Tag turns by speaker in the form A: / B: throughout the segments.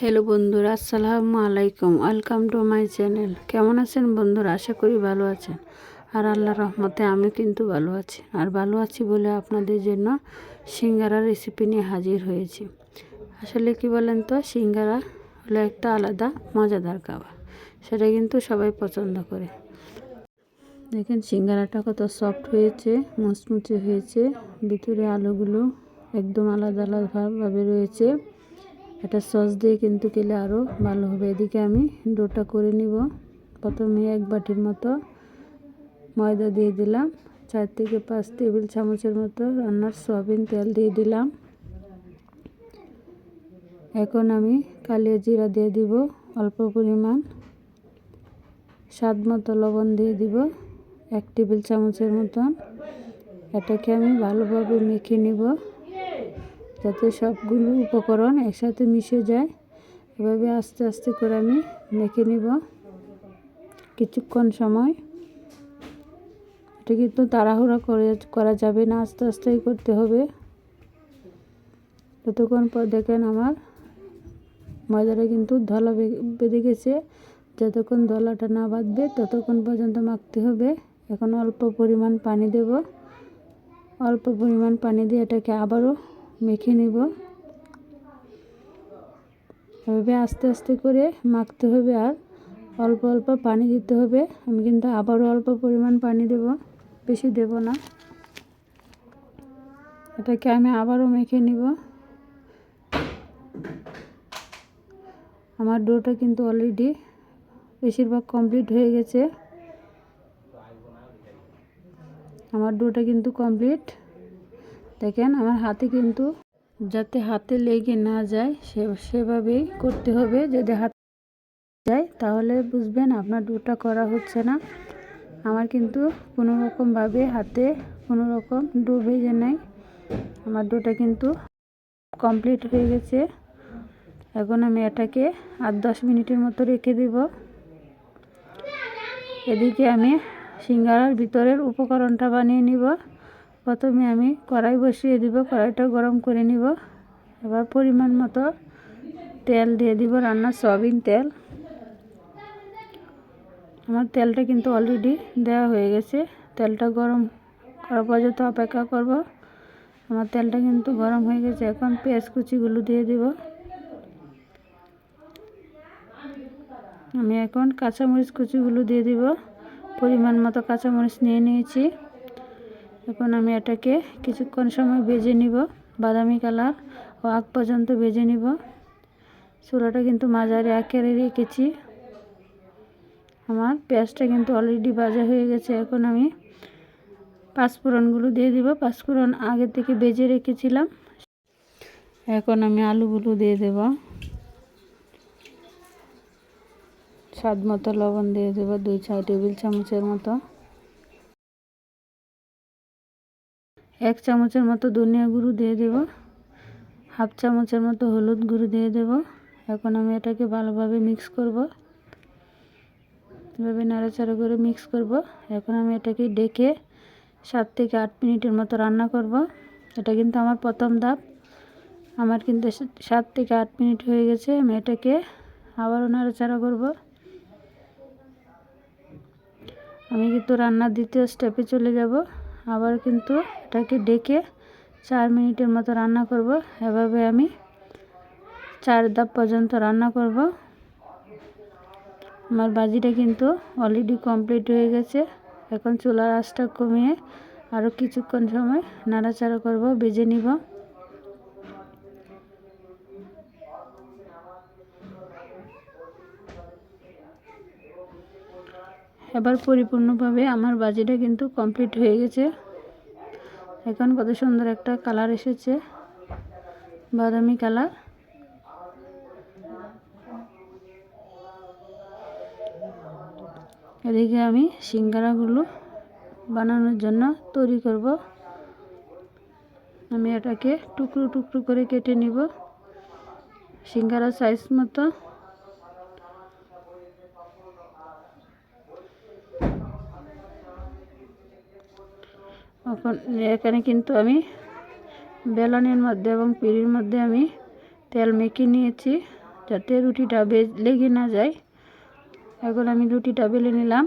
A: Hello বন্ধুরা, আসসালামু আলাইকুম। ওয়েলকাম টু মাই চ্যানেল কেমন আছেন বন্ধুরা? আশা করি ভালো আছেন। আর আল্লাহ রহমতে আমি কিন্তু ভালো আছি। আর ভালো আছি বলে আপনাদের জন্য সিঙ্গারা রেসিপি নিয়ে হাজির হয়েছি। আসলে কি বলেন তো, সিঙ্গারা হলো একটা আলাদা মজাদার খাবার। সেটা কিন্তু সবাই পছন্দ করে। দেখেন, সিঙ্গারাটা কত সফট হয়েছে, মুচমুচে হয়েছে। ভিতরে আলুগুলো একদম আলাদা আলাদাভাবে রয়েছে। এটা সস দিয়ে কিন্তু খেলে আরও ভালো হবে। এদিকে আমি ডোটা করে নিব। প্রথমে এক বাটির মতো ময়দা দিয়ে দিলাম। চার থেকে পাঁচ টেবিল চামচের মতো রান্নার সয়াবিন তেল দিয়ে দিলাম। এখন আমি কালিয়া জিরা দিয়ে দিব অল্প পরিমাণ। স্বাদ মতো লবণ দিয়ে দিব এক টেবিল চামচের মতন। এটাকে আমি ভালোভাবে মেখে নিব। যাতে সবগুলো উপকরণ একসাথে মিশে যায়। এভাবে আস্তে আস্তে করে আমি মেখে নিব কিছুক্ষণ সময়। এটা কিন্তু তাড়াহুড়া করে, করা যাবে না, আস্তে আস্তেই করতে হবে। ততক্ষণ পর দেখেন আমার ময়দাটা কিন্তু ধলা বেঁধে গেছে। যতক্ষণ ধলাটা না বাঁধবে, ততক্ষণ পর্যন্ত মাখতে হবে। এখন অল্প পরিমাণ পানি দেব। অল্প পরিমাণ পানি দিয়ে এটাকে আবারও মেখে নিব। এভাবে আস্তে আস্তে করে মাখতে হবে আর অল্প অল্প পানি দিতে হবে। আমি কিন্তু আবারও অল্প পরিমাণ পানি দেব, বেশি দেব না। এটাকে আমি আবারও মেখে নিব। আমার ডোটা কিন্তু অলরেডি বেশিরভাগ কমপ্লিট হয়ে গেছে। আমার ডোটা কিন্তু কমপ্লিট। দেখেন আমার হাতে কিন্তু যাতে হাতে লেগে না যায়, সে, সেভাবেই করতে হবে। যদি হাত যায়, তাহলে বুঝবেন আপনার ডোটা করা হচ্ছে না। আমার কিন্তু কোনো রকমভাবে হাতে কোনো রকম ডো ভেজে নেই। আমার ডোটা কিন্তু কমপ্লিট হয়ে গেছে। এখন আমি এটাকে আট দশ মিনিটের মতো রেখে দেব। এদিকে আমি সিঙ্গারার ভিতরের উপকরণটা বানিয়ে নিব। প্রথমে আমি কড়াই বসিয়ে দিব, কড়াইটা গরম করে নিব। এবার পরিমাণ মতো তেল দিয়ে দিব, রান্নার সয়াবিন তেল। আমার তেলটা কিন্তু অলরেডি দেওয়া হয়ে গেছে। তেলটা গরম করা পর্যন্ত অপেক্ষা করব। আমার তেলটা কিন্তু গরম হয়ে গেছে, এখন পেঁয়াজ কুচিগুলো দিয়ে দিব। আমি এখন কাঁচামরিচ কুচিগুলো দিয়ে দিব। পরিমাণ মতো কাঁচামরিচ নিয়ে নিয়েছি। এখন আমি এটাকে কিছুক্ষণ সময় ভেজে নিব। বাদামি কালার ও আগ পর্যন্ত ভেজে নিব। চুলাটা কিন্তু মাঝারি আকারে রেখেছি। আমার পেঁয়াজটা কিন্তু অলরেডি ভাজা হয়ে গেছে। এখন আমি পাঁচফোড়নগুলো দিয়ে দিব। পাঁচফোড়ন আগে থেকে বেজে রেখেছিলাম। এখন আমি আলুগুলো দিয়ে দেব। স্বাদ মতো লবণ দিয়ে দেবো। দুই, চার টেবিল চামচের মতো। এক চামচের মতো ধনিয়া গুঁড়ো দিয়ে দেব। হাফ চামচের মতো হলুদ গুঁড়ো দিয়ে দেব। এখন আমি এটাকে ভালোভাবে মিক্স করব। এভাবে নাড়াচাড়া করে মিক্স করব। এখন আমি এটাকে ডেকে সাত থেকে আট মিনিটের মতো রান্না করব। এটা কিন্তু আমার প্রথম ধাপ। আমার কিন্তু সাত থেকে আট মিনিট হয়ে গেছে। আমি এটাকে আবারও নাড়াচাড়া করব। আমি কিন্তু রান্নার দ্বিতীয় স্টেপে চলে যাব। আবার কিন্তু এটাকে ডেকে চার মিনিটের মতো রান্না করব। এভাবে আমি চার ধাপ পর্যন্ত রান্না করব। আমার বাজিটা কিন্তু অলরেডি কমপ্লিট হয়ে গেছে। এখন চুলার আঁচটা কমিয়ে আরও কিছুক্ষণ সময় নাড়াচাড়া করব, বেজে নিব। এবার পরিপূর্ণভাবে আমার বাজিটা কিন্তু কমপ্লিট হয়ে গেছে। এখন কত সুন্দর একটা কালার এসেছে, বাদামি কালার। এদিকে আমি সিঙ্গারাগুলো বানানোর জন্য তৈরি করব। আমি এটাকে টুকরো টুকরো করে কেটে নিব। সিঙ্গারা সাইজ মতো। এখন এখানে কিন্তু আমি বেলনের মধ্যে এবং পিঁড়ির মধ্যে আমি তেল মেখে নিয়েছি যাতে রুটিটা লেগে না যায়। এখন আমি রুটিটা বেলে নিলাম।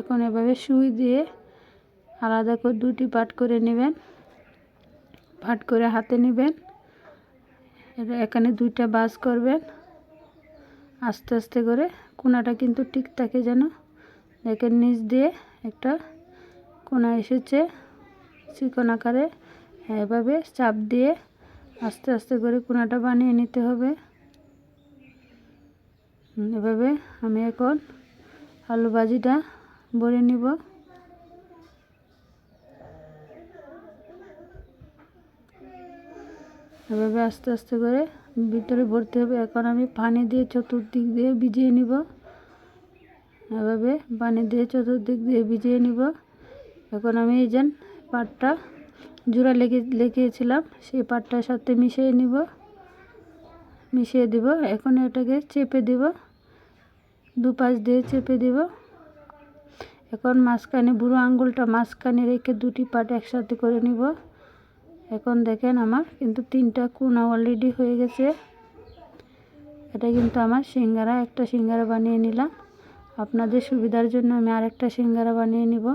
A: এখন এভাবে সুই দিয়ে আলাদা করে দুটি পাট করে নেবেন। পাট করে হাতে নেবেন। এখানে দুইটা বাস করবেন। আস্তে আস্তে করে কোনাটা কিন্তু ঠিক থাকে যেন। দেখেন নিচ দিয়ে একটা কোনা এসেছে। চিকন আকারে এভাবে চাপ দিয়ে আস্তে আস্তে করে কোনাটা বানিয়ে নিতে হবে। এভাবে আমি এখন আলু ভাজিটা ভরে নিব। এভাবে আস্তে আস্তে করে ভিতরে ভরতে হবে। এখন আমি পানি দিয়ে চতুর্দিক দিয়ে ভিজিয়ে নিব। এভাবে পানি দিয়ে চতুর্দিক দিয়ে ভিজিয়ে নিব। এখন আমি এই যে পাটটা, জোড়া লেগে লেগিয়েছিলাম সেই পাটটার সাথে মিশিয়ে নিব, মিশিয়ে দিব, এখন এটাকে চেপে দিব, দুপাশ দিয়ে চেপে দিব। এখন মাঝখানে, বুড়ো আঙ্গুলটা মাঝখানে রেখে দুটি পাট একসাথে করে নিব। এখন দেখেন আমার কিন্তু তিনটা কোনা অলরেডি হয়ে গেছে। এটা কিন্তু আমার সিঙ্গারা, একটা সিঙ্গারা বানিয়ে নিলাম। আপনাদের সুবিধার জন্য আমি আরেকটা সিঙ্গারা বানিয়ে নিব।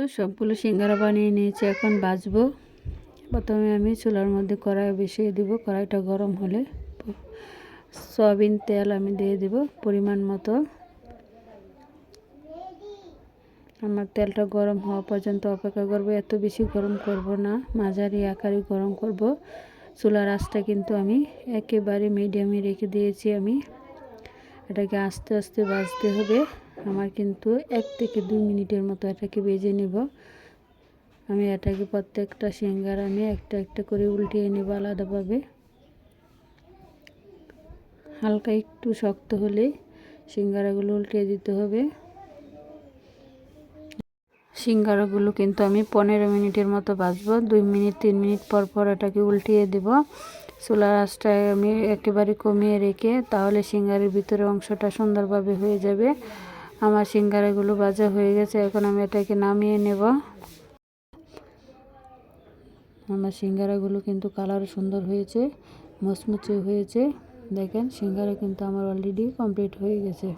A: তো সবগুলো সিঙ্গারা বানিয়ে নিয়েছি, এখন বাজবো। প্রথমে আমি চুলার মধ্যে কড়াই বসিয়ে দিব, কড়াইটা গরম হলে সয়াবিন তেল আমি দিয়ে দিব পরিমাণ মতো। আমার তেলটা গরম হওয়া পর্যন্ত অপেক্ষা করব, এত বেশি গরম করব না, মাঝারি আকারে গরম করব। চুলার আঁচটা কিন্তু আমি একেবারে মিডিয়ামে রেখে দিয়েছি আমি। এটাকে আস্তে আস্তে বাজতে হবে। আমার কিন্তু এক থেকে দুই মিনিটের মতো এটাকে বেজে নেব। আমি এটাকে প্রত্যেকটা সিঙ্গার আমি একটা একটা করে উল্টিয়ে নেব আলাদাভাবে। হালকা একটু শক্ত হলে সিঙ্গারাগুলো উল্টিয়ে দিতে হবে। সিঙ্গারাগুলো কিন্তু আমি পনেরো মিনিটের মতো বাজবো। দুই মিনিট, তিন মিনিট পর পর এটাকে উল্টিয়ে দেব। চুলার আঁচটায় আমি একেবারে কমিয়ে রেখে তাহলে সিঙ্গারের ভিতরে অংশটা সুন্দরভাবে হয়ে যাবে। আমার সিঙ্গারাগুলো বাজা হয়ে গেছে, এখন আমি এটাকে নামিয়ে নেব। আমার সিঙ্গারাগুলো কিন্তু কালার সুন্দর হয়েছে, মচমচে হয়েছে। দেখেন, সিঙ্গারা কিন্তু আমার অলরেডি কমপ্লিট হয়ে গেছে।